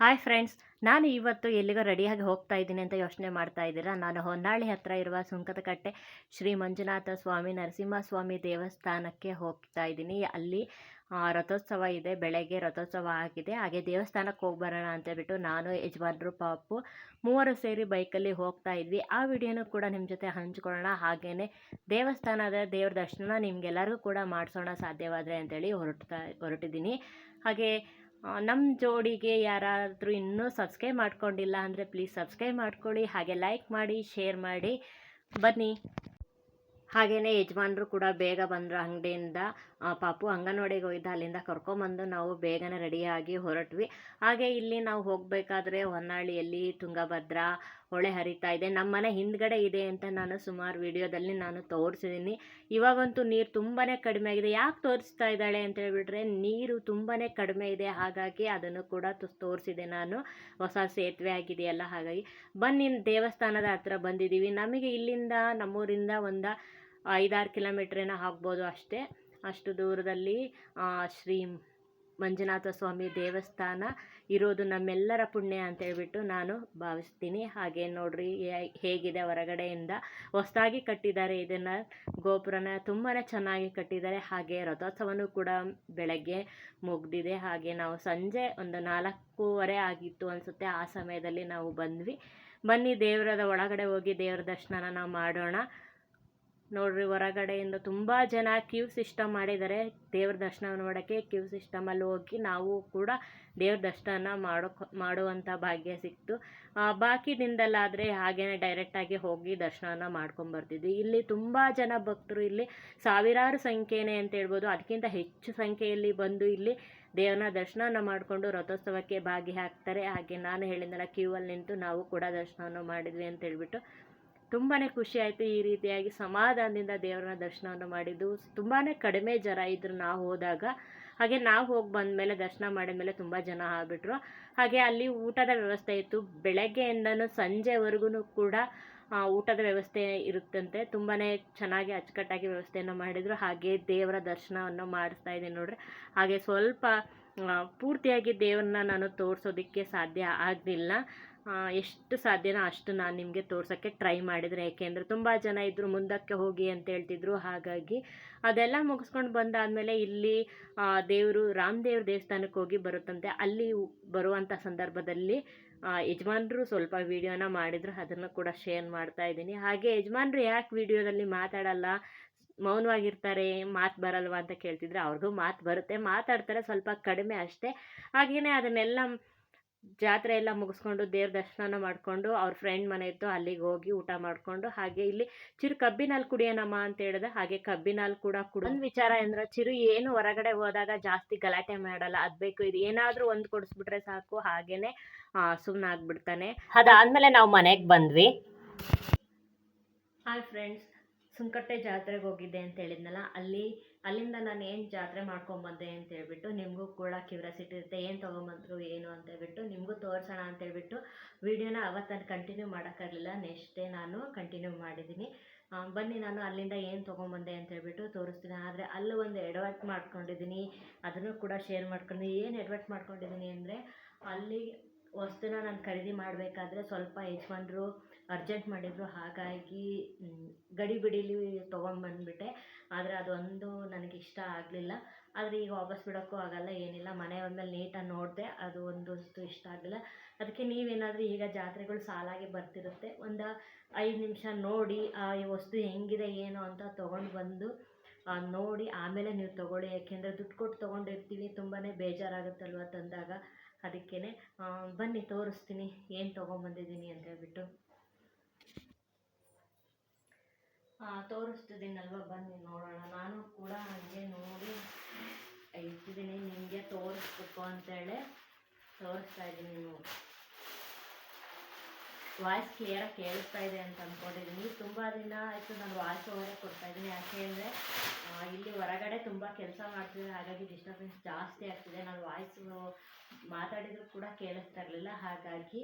Hi friends ನಾನು ಇವತ್ತು ಎಲ್ಲಿಗೋ ರೆಡಿಯಾಗಿ ಹೋಗ್ತಾ ಇದ್ದೀನಿ ಅಂತ ಯೋಚನೆ ಮಾಡ್ತಾ ಇದ್ದೀರಾ? ನಾನು ಹೊನ್ನಾಳಿ ಹತ್ತಿರ ಇರುವ ಸುಂಕದಕಟ್ಟೆ ಶ್ರೀ ಮಂಜುನಾಥ ಸ್ವಾಮಿ ನರಸಿಂಹಸ್ವಾಮಿ ದೇವಸ್ಥಾನಕ್ಕೆ ಹೋಗ್ತಾ ಇದ್ದೀನಿ. ಅಲ್ಲಿ ರಥೋತ್ಸವ ಇದೆ, ಬೆಳಗ್ಗೆ ರಥೋತ್ಸವ ಆಗಿದೆ. ಹಾಗೆ ದೇವಸ್ಥಾನಕ್ಕೆ ಹೋಗಿ ಬರೋಣ ಅಂತ ಹೇಳ್ಬಿಟ್ಟು ನಾನು, ಯಜಮಾನ್ರು, ಪಾಪು ಮೂವರು ಸೇರಿ ಬೈಕಲ್ಲಿ ಹೋಗ್ತಾ ಇದ್ವಿ. ಆ ವಿಡಿಯೋನು ಕೂಡ ನಿಮ್ಮ ಜೊತೆ ಹಂಚ್ಕೊಳ್ಳೋಣ. ಹಾಗೆಯೇ ದೇವಸ್ಥಾನದ ದೇವ್ರ ದರ್ಶನ ನಿಮಗೆಲ್ಲರಿಗೂ ಕೂಡ ಮಾಡಿಸೋಣ ಸಾಧ್ಯವಾದರೆ ಅಂತೇಳಿ ಹೊರಟ್ತಾ, ಹೊರಟಿದ್ದೀನಿ. ಹಾಗೆ ನಮ್ಮ ಜೋಡಿಗೆ ಯಾರಾದರೂ ಇನ್ನೂ ಸಬ್ಸ್ಕ್ರೈಬ್ ಮಾಡ್ಕೊಂಡಿಲ್ಲ ಅಂದರೆ ಪ್ಲೀಸ್ ಸಬ್ಸ್ಕ್ರೈಬ್ ಮಾಡ್ಕೊಳ್ಳಿ, ಹಾಗೆ ಲೈಕ್ ಮಾಡಿ ಶೇರ್ ಮಾಡಿ. ಬನ್ನಿ. ಹಾಗೆಯೇ ಯಜಮಾನ್ರು ಕೂಡ ಬೇಗ ಬಂದರು ಅಂಗಡಿಯಿಂದ ಪಾಪು ಅಂಗನವಾಡಿಗೆ ಹೋಗಿದ್ದ ಅಲ್ಲಿಂದ ಕರ್ಕೊಂಬಂದು ನಾವು ಬೇಗನೆ ರೆಡಿಯಾಗಿ ಹೊರಟ್ವಿ. ಹಾಗೆ ಇಲ್ಲಿ ನಾವು ಹೋಗಬೇಕಾದ್ರೆ ಹೊನ್ನಾಳಿಯಲ್ಲಿ ತುಂಗಭದ್ರಾ, ಹೊಳೆ ಹರಿತಾ ಇದೆ. ನಮ್ಮ ಮನೆ ಹಿಂದ್ಗಡೆ ಇದೆ ಅಂತ ನಾನು ಸುಮಾರು ವಿಡಿಯೋದಲ್ಲಿ ನಾನು ತೋರಿಸಿದ್ದೀನಿ. ಇವಾಗಂತೂ ನೀರು ತುಂಬಾ ಕಡಿಮೆ ಆಗಿದೆ. ಯಾಕೆ ತೋರಿಸ್ತಾ ಇದ್ದಾಳೆ ಅಂತ ಹೇಳ್ಬಿಟ್ರೆ, ನೀರು ತುಂಬಾ ಕಡಿಮೆ ಇದೆ. ಹಾಗಾಗಿ ಅದನ್ನು ಕೂಡ ತೋರಿಸಿದೆ ನಾನು. ಹೊಸ ಸೇತುವೆ ಆಗಿದೆಯಲ್ಲ, ಹಾಗಾಗಿ. ಬನ್ನಿ, ದೇವಸ್ಥಾನದ ಹತ್ರ ಬಂದಿದ್ದೀವಿ. ನಮಗೆ ಇಲ್ಲಿಂದ ನಮ್ಮೂರಿಂದ ಒಂದು ಐದಾರು ಕಿಲೋಮೀಟ್ರೇನ ಆಗ್ಬೋದು ಅಷ್ಟೇ. ಅಷ್ಟು ದೂರದಲ್ಲಿ ಶ್ರೀ ಮಂಜುನಾಥ ಸ್ವಾಮಿ ದೇವಸ್ಥಾನ ಇರೋದು ನಮ್ಮೆಲ್ಲರ ಪುಣ್ಯ ಅಂತ ಹೇಳ್ಬಿಟ್ಟು ನಾನು ಭಾವಿಸ್ತೀನಿ. ಹಾಗೆ ನೋಡ್ರಿ ಹೇಗಿದೆ ಹೊರಗಡೆಯಿಂದ. ಹೊಸದಾಗಿ ಕಟ್ಟಿದ್ದಾರೆ ಇದನ್ನು. ಗೋಪುರನ ತುಂಬಾ ಚೆನ್ನಾಗಿ ಕಟ್ಟಿದ್ದಾರೆ. ಹಾಗೆ ರಥೋತ್ಸವನೂ ಕೂಡ ಬೆಳಗ್ಗೆ ಮುಗ್ದಿದೆ. ಹಾಗೆ ನಾವು ಸಂಜೆ ಒಂದು ನಾಲ್ಕೂವರೆ ಆಗಿತ್ತು ಅನಿಸುತ್ತೆ. ಆ ಸಮಯದಲ್ಲಿ ನಾವು ಬಂದ್ವಿ. ಬನ್ನಿ ದೇವರದ ಒಳಗಡೆ ಹೋಗಿ ದೇವರ ದರ್ಶನ ನಾವು ಮಾಡೋಣ. ನೋಡ್ರಿ ಹೊರಗಡೆಯಿಂದ ತುಂಬ ಜನ ಕ್ಯೂ ಸಿಸ್ಟಮ್ ಮಾಡಿದ್ದಾರೆ ದೇವ್ರ ದರ್ಶನ ನೋಡೋಕ್ಕೆ ಕ್ಯೂ ಸಿಸ್ಟಮಲ್ಲಿ ಹೋಗಿ ನಾವು ಕೂಡ ದೇವ್ರ ದರ್ಶನ ಮಾಡೋ ಮಾಡುವಂಥ ಭಾಗ್ಯ ಸಿಕ್ತು. ಬಾಕಿ ದಿನದಲ್ಲಾದರೆ ಹಾಗೇನೆ ಡೈರೆಕ್ಟಾಗಿ ಹೋಗಿ ದರ್ಶನನ ಮಾಡ್ಕೊಂಬರ್ತಿದ್ವಿ ಇಲ್ಲಿ ತುಂಬ ಜನ ಭಕ್ತರು ಇಲ್ಲಿ ಸಾವಿರಾರು ಸಂಖ್ಯೆನೇ ಅಂತ ಹೇಳ್ಬೋದು. ಅದಕ್ಕಿಂತ ಹೆಚ್ಚು ಸಂಖ್ಯೆಯಲ್ಲಿ ಬಂದು ಇಲ್ಲಿ ದೇವನ ದರ್ಶನನ ಮಾಡಿಕೊಂಡು ರಥೋತ್ಸವಕ್ಕೆ ಭಾಗಿಯಾಗ್ತಾರೆ ಹಾಗೆ ನಾನು ಹೇಳಿದ್ನಲ್ಲ ಕ್ಯೂ ಅಲ್ಲಿ ನಿಂತು ನಾವು ಕೂಡ ದರ್ಶನವನ್ನು ಮಾಡಿದ್ವಿ ಅಂತ ಹೇಳ್ಬಿಟ್ಟು ತುಂಬಾ ಖುಷಿ ಆಯಿತು ಈ ರೀತಿಯಾಗಿ ಸಮಾಧಾನದಿಂದ ದೇವರ ದರ್ಶನವನ್ನು ಮಾಡಿದ್ದು. ತುಂಬಾ ಕಡಿಮೆ ಜನ ಇದ್ರು ನಾವು ಹೋದಾಗ. ಹಾಗೆ ನಾವು ಹೋಗಿ ಬಂದಮೇಲೆ ದರ್ಶನ ಮಾಡಿದ ಮೇಲೆ ತುಂಬ ಜನ ಆಗ್ಬಿಟ್ರು. ಹಾಗೆ ಅಲ್ಲಿ ಊಟದ ವ್ಯವಸ್ಥೆ ಇತ್ತು. ಬೆಳಗ್ಗೆಯಿಂದನೂ ಸಂಜೆವರೆಗೂ ಕೂಡ ಊಟದ ವ್ಯವಸ್ಥೆ ಇರುತ್ತಂತೆ. ತುಂಬಾ ಚೆನ್ನಾಗಿ ಅಚ್ಚುಕಟ್ಟಾಗಿ ವ್ಯವಸ್ಥೆಯನ್ನು ಮಾಡಿದರು. ಹಾಗೆ ದೇವರ ದರ್ಶನವನ್ನು ಮಾಡಿಸ್ತಾ ಇದ್ದೀನಿ ನೋಡ್ರಿ. ಹಾಗೆ ಸ್ವಲ್ಪ ಪೂರ್ತಿಯಾಗಿ ದೇವರನ್ನ ನಾನು ತೋರಿಸೋದಕ್ಕೆ ಸಾಧ್ಯ ಆಗಲಿಲ್ಲ. ಎಷ್ಟು ಸಾಧ್ಯನೋ ಅಷ್ಟು ನಾನು ನಿಮಗೆ ತೋರ್ಸೋಕ್ಕೆ ಟ್ರೈ ಮಾಡಿದರೆ. ಯಾಕೆಂದರೆ ತುಂಬ ಜನ ಇದ್ದರು ಮುಂದಕ್ಕೆ ಹೋಗಿ ಅಂತ ಹೇಳ್ತಿದ್ರು. ಹಾಗಾಗಿ ಅದೆಲ್ಲ ಮುಗಿಸ್ಕೊಂಡು ಬಂದಾದಮೇಲೆ ಇಲ್ಲಿ ದೇವರು ರಾಮದೇವ್ರ ದೇವಸ್ಥಾನಕ್ಕೆ ಹೋಗಿ ಬರುತ್ತಂತೆ. ಅಲ್ಲಿ ಬರುವಂಥ ಸಂದರ್ಭದಲ್ಲಿ ಯಜಮಾನ್ರು ಸ್ವಲ್ಪ ವಿಡಿಯೋನ ಮಾಡಿದ್ರು. ಅದನ್ನು ಕೂಡ ಶೇರ್ ಮಾಡ್ತಾ ಇದ್ದೀನಿ. ಹಾಗೆ ಯಜಮಾನ್ರು ಯಾಕೆ ವಿಡಿಯೋದಲ್ಲಿ ಮಾತಾಡಲ್ಲ? ಮೌನವಾಗಿರ್ತಾರೆ, ಮಾತು ಬರಲ್ವಾ ಅಂತ ಕೇಳ್ತಿದ್ರೆ, ಅವ್ರಿಗೂ ಮಾತು ಬರುತ್ತೆ. ಮಾತಾಡ್ತಾರೆ ಸ್ವಲ್ಪ ಕಡಿಮೆ ಅಷ್ಟೇ. ಹಾಗೆಯೇ ಅದನ್ನೆಲ್ಲ ಜಾತ್ರೆ ಎಲ್ಲ ಮುಗಿಸ್ಕೊಂಡು ದೇವ್ರ ದರ್ಶನ ಮಾಡಿಕೊಂಡು ಅವ್ರ ಫ್ರೆಂಡ್ ಮನೆ ಇತ್ತು, ಅಲ್ಲಿಗೆ ಹೋಗಿ ಊಟ ಮಾಡಿಕೊಂಡು ಹಾಗೆ ಇಲ್ಲಿ ಚಿರು ಕಬ್ಬಿನಲ್ಲಿ ಕುಡಿಯೋಣಮ್ಮ ಅಂತ ಹೇಳಿದೆ ಹಾಗೆ ಕಬ್ಬಿನಲ್ಲಿ ಕೂಡ ಕುಡ ಒಂದು ವಿಚಾರ ಅಂದ್ರೆ ಚಿರು ಏನು ಹೊರಗಡೆ ಹೋದಾಗ ಜಾಸ್ತಿ ಗಲಾಟೆ ಮಾಡಲ್ಲ, ಅದು ಬೇಕು ಇದು ಏನಾದರೂ ಒಂದು ಕೊಡಿಸ್ಬಿಟ್ರೆ ಸಾಕು, ಹಾಗೇನೆ ಸುಮ್ಮನೆ ಆಗ್ಬಿಡ್ತಾನೆ. ಅದಾದ್ಮೇಲೆ ನಾವು ಮನೆಗೆ ಬಂದ್ವಿ. ಹಾಯ್ ಫ್ರೆಂಡ್ಸ್ ಸುಂಕಟ್ಟೆ ಜಾತ್ರೆಗೆ ಹೋಗಿದ್ದೆ ಅಂತ ಹೇಳಿದ್ನಲ್ಲ, ಅಲ್ಲಿ, ಅಲ್ಲಿಂದ ನಾನು ಏನು ಜಾತ್ರೆ ಮಾಡ್ಕೊಂಬಂದೆ ಅಂತ ಹೇಳ್ಬಿಟ್ಟು ನಿಮಗೂ ಕೂಡ ಕ್ಯೂರಿಯಾಸಿಟಿ ಇರುತ್ತೆ, ಏನು ತೊಗೊಂಬಂದ್ರು ಏನು ಅಂತ ಹೇಳ್ಬಿಟ್ಟು ನಿಮಗೂ ತೋರಿಸೋಣ ಅಂತ ಹೇಳ್ಬಿಟ್ಟು ವಿಡಿಯೋನ ಅವತ್ತು ಕಂಟಿನ್ಯೂ ಮಾಡೋಕ್ಕಾಗಲಿಲ್ಲ ನೆಕ್ಸ್ಟ್ ಡೇ ನಾನು ಕಂಟಿನ್ಯೂ ಮಾಡಿದ್ದೀನಿ. ಬನ್ನಿ ನಾನು ಅಲ್ಲಿಂದ ಏನು ತೊಗೊಂಬಂದೆ ಅಂತ ಹೇಳ್ಬಿಟ್ಟು ತೋರಿಸ್ತೀನಿ. ಆದರೆ ಅಲ್ಲೂ ಒಂದು ಎಡವಟ್ ಮಾಡ್ಕೊಂಡಿದ್ದೀನಿ, ಅದನ್ನು ಕೂಡ ಶೇರ್ ಮಾಡ್ಕೊಂಡು, ಏನು ಎಡವಟ್ ಮಾಡ್ಕೊಂಡಿದ್ದೀನಿ ಅಂದರೆ ಅಲ್ಲಿ ವಸ್ತುನ ನಾನು ಖರೀದಿ ಮಾಡಬೇಕಾದ್ರೆ ಸ್ವಲ್ಪ ಯಜಮಾನ್ರು ಅರ್ಜೆಂಟ್ ಮಾಡಿದರು. ಹಾಗಾಗಿ ಗಡಿ ಬಿಡಿಲಿ ತೊಗೊಂಡ್ಬಂದ್ಬಿಟ್ಟೆ. ಆದರೆ ಅದೊಂದು ನನಗೆ ಇಷ್ಟ ಆಗಲಿಲ್ಲ. ಆದರೆ ಈಗ ವಾಪಸ್ ಬಿಡೋಕ್ಕೂ ಆಗಲ್ಲ, ಏನಿಲ್ಲ. ಮನೆ ಒಂದ್ಮೇಲೆ ನೀಟಾಗಿ ನೋಡಿದೆ, ಅದು ಒಂದು ವಸ್ತು ಇಷ್ಟ ಆಗಲಿಲ್ಲ. ಅದಕ್ಕೆ ನೀವೇನಾದರೂ ಈಗ ಜಾತ್ರೆಗಳು ಸಾಲಾಗಿ ಬರ್ತಿರುತ್ತೆ. ಒಂದು ಐದು ನಿಮಿಷ ನೋಡಿ, ಆ, ಈ ವಸ್ತು ಹೆಂಗಿದೆ, ಏನು ಅಂತ ತೊಗೊಂಡು ಬಂದು ನೋಡಿ. ಆಮೇಲೆ ನೀವು ತೊಗೊಳ್ಳಿ. ಯಾಕೆಂದರೆ ದುಡ್ಡು ಕೊಟ್ಟು ತೊಗೊಂಡಿರ್ತೀವಿ. ತುಂಬಾ ಬೇಜಾರಾಗುತ್ತಲ್ವ ತಂದಾಗ. ಅದಕ್ಕೇ ಬನ್ನಿ, ತೋರಿಸ್ತೀನಿ. ಏನು ತೊಗೊಂಬಂದಿದ್ದೀನಿ ಅಂತ ಹೇಳ್ಬಿಟ್ಟು. ತೋರಿಸ್ತಿದ್ದೀನಲ್ವ? ಬನ್ನಿ, ನೋಡೋಣ. ನಾನು ಕೂಡ ಹಾಗೆ ನೋಡಿ ಇಟ್ಟಿದ್ದೀನಿ. ನಿಮಗೆ ತೋರಿಸ್ಬೇಕು ಅಂತೇಳಿ ತೋರಿಸ್ತಾ ಇದ್ದೀನಿ ನೋಡಿ. ವಾಯ್ಸ್ ಕ್ಲಿಯರಾಗಿ ಕೇಳಿಸ್ತಾ ಇದೆ ಅಂತ ಅಂದ್ಕೊಂಡಿದ್ದೀನಿ ತುಂಬ ದಿನ ಆಯಿತು ನಾನು ವಾಯ್ಸ್ ಓವರೇ ಕೊಡ್ತಾ ಇದ್ದೀನಿ. ಯಾಕೆ ಅಂದರೆ ಇಲ್ಲಿ ಹೊರಗಡೆ ತುಂಬ ಕೆಲಸ ಮಾಡ್ತಿದ್ದೆ ಹಾಗಾಗಿ ಡಿಸ್ಟರ್ಬೆನ್ಸ್ ಜಾಸ್ತಿ ಆಗ್ತಿದೆ. ನಾನು ವಾಯ್ಸ್ ಮಾತಾಡಿದ್ರು ಕೂಡ ಕೇಳಿಸ್ತಾ ಇರಲಿಲ್ಲ. ಹಾಗಾಗಿ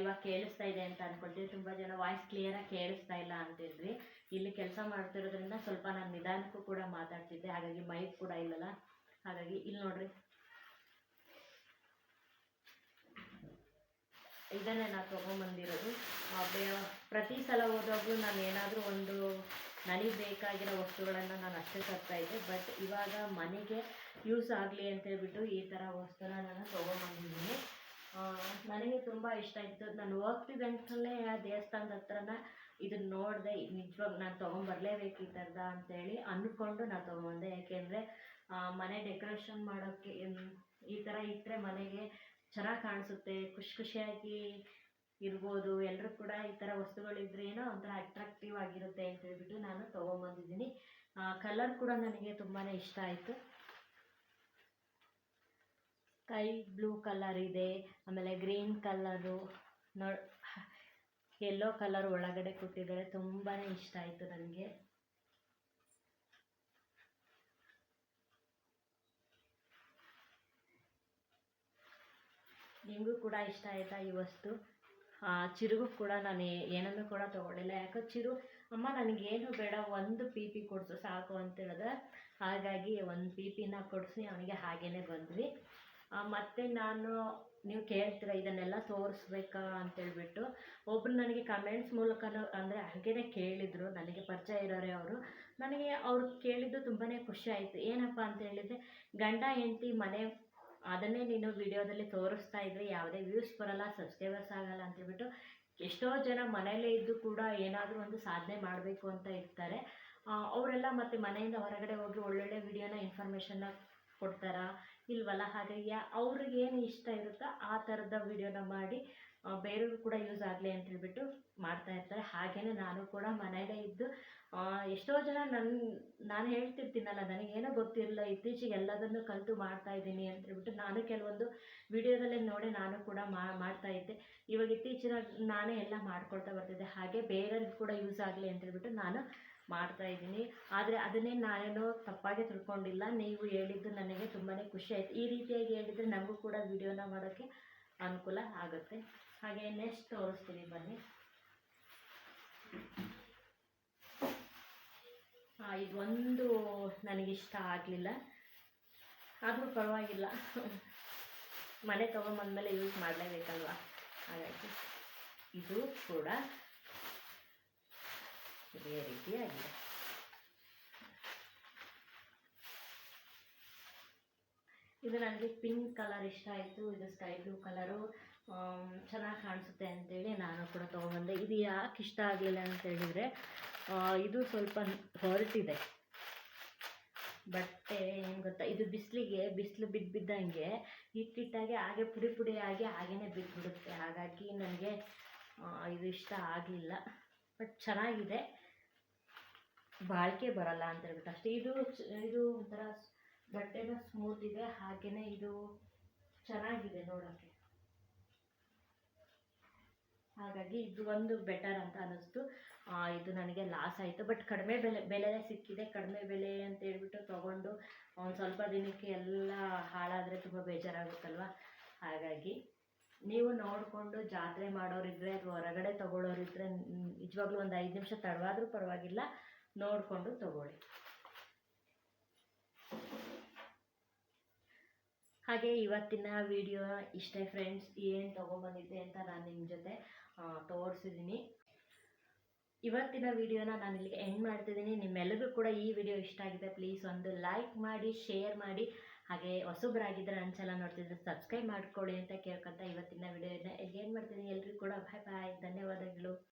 ಇವಾಗ ಕೇಳಿಸ್ತಾ ಇದೆ ಅಂತ ಅಂದ್ಕೊಳ್ತೀವಿ ತುಂಬ ಜನ ವಾಯ್ಸ್ ಕ್ಲಿಯರಾಗಿ ಕೇಳಿಸ್ತಾ ಇಲ್ಲ ಅಂತಿದ್ವಿ. ಇಲ್ಲಿ ಕೆಲಸ ಮಾಡ್ತಿರೋದ್ರಿಂದ ಸ್ವಲ್ಪ ನಾನು ನಿಧಾನಕ್ಕೂ ಕೂಡ ಮಾತಾಡ್ತಿದ್ದೆ. ಹಾಗಾಗಿ ಮೈಕ್ ಕೂಡ ಇಲ್ಲಲ್ಲ. ಹಾಗಾಗಿ ಇಲ್ಲಿ ನೋಡ್ರಿ. ಇದನ್ನೇ ನಾನು ತೊಗೊಂಬಂದಿರೋದು. ಪ್ರತಿ ಸಲ ಹೋದಾಗಲೂ ನಾನು ಏನಾದರೂ ಒಂದು ನನಗೆ ಬೇಕಾಗಿರೋ ವಸ್ತುಗಳನ್ನು ನಾನು ಅಷ್ಟೇ ತರ್ತಾ ಇದ್ದೆ. ಬಟ್ ಇವಾಗ ಮನೆಗೆ ಯೂಸ್ ಆಗಲಿ ಅಂತ ಹೇಳ್ಬಿಟ್ಟು ಈ ಥರ ವಸ್ತುನ ನಾನು ತೊಗೊಂಬಂದಿದ್ದೀನಿ. ನನಗೆ ತುಂಬ ಇಷ್ಟ ಇತ್ತು ನಾನು ಹೋಗ್ತಿದ್ದಂತಲೇ ಆ ದೇವಸ್ಥಾನದ ಹತ್ರನ ಇದನ್ನ ನೋಡಿದೆ, ನಿಜವಾಗ ನಾನು ತೊಗೊಂಬರ್ಲೇಬೇಕು ಈ ಥರದ ಅಂತೇಳಿ ಅಂದ್ಕೊಂಡು ನಾನು ತೊಗೊಂಬಂದೆ. ಯಾಕೆಂದರೆ ಮನೆ ಡೆಕೋರೇಷನ್ ಮಾಡೋಕ್ಕೆ ಈ ಥರ ಇಟ್ಟರೆ ಮನೆಗೆ ಚೆನ್ನಾಗಿ ಕಾಣಿಸುತ್ತೆ, ಖುಷಿ ಖುಷಿಯಾಗಿ ಇರ್ಬೋದು ಎಲ್ಲರೂ ಕೂಡ ಈ ಥರ ವಸ್ತುಗಳಿದ್ರೆ ಏನೋ ಒಂಥರ ಅಟ್ರಾಕ್ಟಿವ್ ಆಗಿರುತ್ತೆ ಅಂತ ಹೇಳ್ಬಿಟ್ಟು ನಾನು ತೊಗೊಂಬಂದಿದ್ದೀನಿ. ಕಲರ್ ಕೂಡ ನನಗೆ ತುಂಬಾ ಇಷ್ಟ ಆಯಿತು. ಸ್ಕೈ ಬ್ಲೂ ಕಲರ್ ಇದೆ, ಆಮೇಲೆ green colour, no yellow colour ಒಳಗಡೆ ಕೊಟ್ಟಿದ್ದಾರೆ ತುಂಬಾ ಇಷ್ಟ ಆಯಿತು ನನಗೆ. ನಿಮಗೂ ಕೂಡ ಇಷ್ಟ ಆಯಿತಾ ಈ ವಸ್ತು? ಚಿರುಗು ಕೂಡ ನಾನು ಏನನ್ನು ಕೂಡ ತೊಗೊಳ್ಳಿಲ್ಲ. ಯಾಕೆ ಚಿರು, ಅಮ್ಮ ನನಗೇನು ಬೇಡ, ಒಂದು ಪಿ ಪಿ ಕೊಡಿಸು ಸಾಕು ಅಂತ ಹೇಳಿದ್ರೆ ಹಾಗಾಗಿ ಒಂದು ಪಿ ಪಿನ ಕೊಡಿಸಿ ಅವನಿಗೆ ಹಾಗೇ ಬಂದ್ವಿ. ಮತ್ತೆ ನಾನು ನೀವು ಕೇಳ್ತೀರ, ಇದನ್ನೆಲ್ಲ ತೋರಿಸ್ಬೇಕಾ ಅಂತೇಳ್ಬಿಟ್ಟು ಒಬ್ರು ನನಗೆ ಕಮೆಂಟ್ಸ್ ಮೂಲಕನೂ ಅಂದರೆ ಹಾಗೇನೆ ಕೇಳಿದರು, ನನಗೆ ಪರಿಚಯ ಇರೋರೆ ಅವರು. ನನಗೆ ಅವ್ರು ಕೇಳಿದ್ದು ತುಂಬಾ ಖುಷಿ ಆಯಿತು. ಏನಪ್ಪ ಅಂತ ಹೇಳಿದರೆ, ಗಂಡ, ಹೆಂಡತಿ, ಮನೆ, ಅದನ್ನೇ ನೀನು ವಿಡಿಯೋದಲ್ಲಿ ತೋರಿಸ್ತಾ ಇದ್ರೆ ಯಾವುದೇ ವ್ಯೂಸ್ ಬರಲ್ಲ ಸಬ್ಸ್ಕ್ರೈಬರ್ಸ್ ಆಗಲ್ಲ ಅಂತೇಳ್ಬಿಟ್ಟು ಎಷ್ಟೋ ಜನ ಮನೆಯಲ್ಲೇ ಇದ್ದು ಕೂಡ ಏನಾದರೂ ಒಂದು ಸಾಧನೆ ಮಾಡಬೇಕು ಅಂತ ಇರ್ತಾರೆ. ಅವರೆಲ್ಲ ಮತ್ತೆ ಮನೆಯಿಂದ ಹೊರಗಡೆ ಹೋಗಿ ಒಳ್ಳೊಳ್ಳೆ ವಿಡಿಯೋನ ಇನ್ಫಾರ್ಮೇಷನ್ನ ಕೊಡ್ತಾರಾ? ಇಲ್ವಲ್ಲ? ಹಾಗೆ ಯಾ- ಅವ್ರಿಗೆ ಏನು ಇಷ್ಟ ಇರುತ್ತೋ ಆ ಥರದ ವಿಡಿಯೋನ ಮಾಡಿ ಬೇರೆಯವ್ರಿಗೂ ಕೂಡ ಯೂಸ್ ಆಗಲಿ ಅಂತ ಹೇಳ್ಬಿಟ್ಟು ಮಾಡ್ತಾ ಇರ್ತಾರೆ. ಹಾಗೆಯೇ ನಾನು ಕೂಡ ಮನೆಯಲ್ಲೇ ಇದ್ದು ಎಷ್ಟೋ ಜನ ನನ್ನ ನಾನು ಹೇಳ್ತಿರ್ತೀನಲ್ಲ, ನನಗೇನೋ ಗೊತ್ತಿರಲಿಲ್ಲ ಇತ್ತೀಚೆಗೆ ಎಲ್ಲದನ್ನು ಕಲಿತು ಮಾಡ್ತಾ ಇದ್ದೀನಿ ಅಂತ ಹೇಳ್ಬಿಟ್ಟು ನಾನು ಕೆಲವೊಂದು ವಿಡಿಯೋದಲ್ಲೇ ನೋಡಿ ನಾನು ಕೂಡ ಮಾಡ್ತಾ ಇದ್ದೆ. ಇವಾಗ ಇತ್ತೀಚಿನ ನಾನೇ ಎಲ್ಲ ಮಾಡ್ಕೊಳ್ತಾ ಬರ್ತಿದ್ದೆ. ಹಾಗೆ ಬೇರೆಯವ್ರಿಗೆ ಕೂಡ ಯೂಸ್ ಆಗಲಿ ಅಂತ ಹೇಳ್ಬಿಟ್ಟು ನಾನು ಮಾಡ್ತಾ ಇದ್ದೀನಿ. ಆದರೆ ಅದನ್ನೇ ನಾನೇನೋ ತಪ್ಪಾಗಿ ತಿಳ್ಕೊಂಡಿಲ್ಲ. ನೀವು ಹೇಳಿದ್ದು ನನಗೆ ತುಂಬಾ ಖುಷಿ ಆಯಿತು. ಈ ರೀತಿಯಾಗಿ ಹೇಳಿದರೆ ನಮಗೂ ಕೂಡ ವಿಡಿಯೋನ ಮಾಡೋಕ್ಕೆ ಅನುಕೂಲ ಆಗುತ್ತೆ. ಹಾಗೆ ನೆಕ್ಸ್ಟ್ ತೋರಿಸ್ತೀನಿ ಬನ್ನಿ. ಇದೊಂದು ನನಗಿಷ್ಟ ಆಗಲಿಲ್ಲ. ಆದರೂ ಪರವಾಗಿಲ್ಲ. ಮನೆ ತೊಗೊಂಬಂದಮೇಲೆ ಯೂಸ್ ಮಾಡಲೇಬೇಕಲ್ವ? ಹಾಗಾಗಿ ಇದು ಕೂಡ ಇದೇ ರೀತಿಯಾಗಿದೆ ಇದು ನನಗೆ ಪಿಂಕ್ ಕಲರ್ ಇಷ್ಟ ಆಯಿತು, ಇದು ಸ್ಕೈ ಬ್ಲೂ ಕಲರು. ಚೆನ್ನಾಗಿ ಕಾಣಿಸುತ್ತೆ ಅಂತೇಳಿ ನಾನು ಕೂಡ ತೊಗೊಂಡ್ಬಂದೆ ಇದು ಯಾಕೆ ಇಷ್ಟ ಆಗಲಿಲ್ಲ ಅಂತ ಹೇಳಿದರೆ ಇದು ಸ್ವಲ್ಪ ಹೊರಟಿದೆ ಬಟ್ಟೆ ಏನು ಗೊತ್ತಾ, ಇದು ಬಿಸಿಲಿಗೆ, ಬಿಸಿಲು ಬಿದ್ದು ಬಿದ್ದಂಗೆ ಹಿಟ್ಟಿಟ್ಟಾಗೆ ಹಾಗೆ ಪುಡಿ ಪುಡಿ ಆಗಿ ಹಾಗೇ ಬಿದ್ದುಬಿಡುತ್ತೆ. ಹಾಗಾಗಿ ನನಗೆ ಇದು ಇಷ್ಟ ಆಗಲಿಲ್ಲ. ಬಟ್ ಚೆನ್ನಾಗಿದೆ. ಬಾಳಿಕೆ ಬರಲ್ಲ ಅಂತ ಹೇಳ್ಬಿಟ್ಟು ಅಷ್ಟೇ. ಇದು ಇದು ಒಂಥರ ಬಟ್ಟೆನ ಸ್ಮೂತ್ ಇದೆ ಹಾಗೆಯೇ ಇದು ಚೆನ್ನಾಗಿದೆ ನೋಡೋಕ್ಕೆ ಹಾಗಾಗಿ ಇದು ಒಂದು ಬೆಟರ್ ಅಂತ ಅನ್ನಿಸ್ತು. ಇದು ನನಗೆ ಲಾಸ್ ಆಯಿತು. ಬಟ್ ಕಡಿಮೆ ಬೆಲೆ ಬೆಲೆ ಸಿಕ್ಕಿದೆ. ಕಡಿಮೆ ಬೆಲೆ ಅಂತ ಹೇಳ್ಬಿಟ್ಟು ತೊಗೊಂಡು ಒಂದು ಸ್ವಲ್ಪ ದಿನಕ್ಕೆ ಎಲ್ಲ ಹಾಳಾದರೆ ತುಂಬ ಬೇಜಾರಾಗುತ್ತಲ್ವ? ಹಾಗಾಗಿ ನೀವು ನೋಡಿಕೊಂಡು ಜಾತ್ರೆ ಮಾಡೋರಿದ್ರೆ ಅಥವಾ ಹೊರಗಡೆ ತೊಗೊಳ್ಳೋರಿದ್ರೆ ನಿಜವಾಗ್ಲೂ ಒಂದು ಐದು ನಿಮಿಷ ತಡವಾದರೂ ಪರವಾಗಿಲ್ಲ. ನೋಡಿಕೊಂಡು ತಗೊಳ್ಳಿ. ಹಾಗೆ ಇವತ್ತಿನ ವಿಡಿಯೋ ಇಷ್ಟೇ ಫ್ರೆಂಡ್ಸ್ ಏನು ತೊಗೊಂಬಂದಿದ್ದೆ ಅಂತ ನಾನು ನಿಮ್ಮ ಜೊತೆ ತೋರಿಸಿದ್ದೀನಿ ಇವತ್ತಿನ ವಿಡಿಯೋನ ನಾನು ಇಲ್ಲಿಗೆ ಎಂಡ್ ಮಾಡ್ತಿದ್ದೀನಿ ನಿಮ್ಮೆಲ್ಲರಿಗೂ ಕೂಡ ಈ ವಿಡಿಯೋ ಇಷ್ಟ ಆಗಿದೆ ಪ್ಲೀಸ್ ಒಂದು ಲೈಕ್ ಮಾಡಿ ಶೇರ್ ಮಾಡಿ. ಹಾಗೆ ಹೊಸಬ್ರಾಗಿದ್ದರೆ ನನ್ನ ಚಾನಲ್ ನೋಡ್ತಿದ್ರೆ ಸಬ್ಸ್ಕ್ರೈಬ್ ಮಾಡ್ಕೊಳ್ಳಿ ಅಂತ ಕೇಳ್ಕೊತ ಇವತ್ತಿನ ವಿಡಿಯೋನ ಏನು ಮಾಡ್ತೀನಿ ಎಲ್ರಿಗೂ ಕೂಡ ಬಾಯ್ ಬಾಯ್ ಧನ್ಯವಾದಗಳು.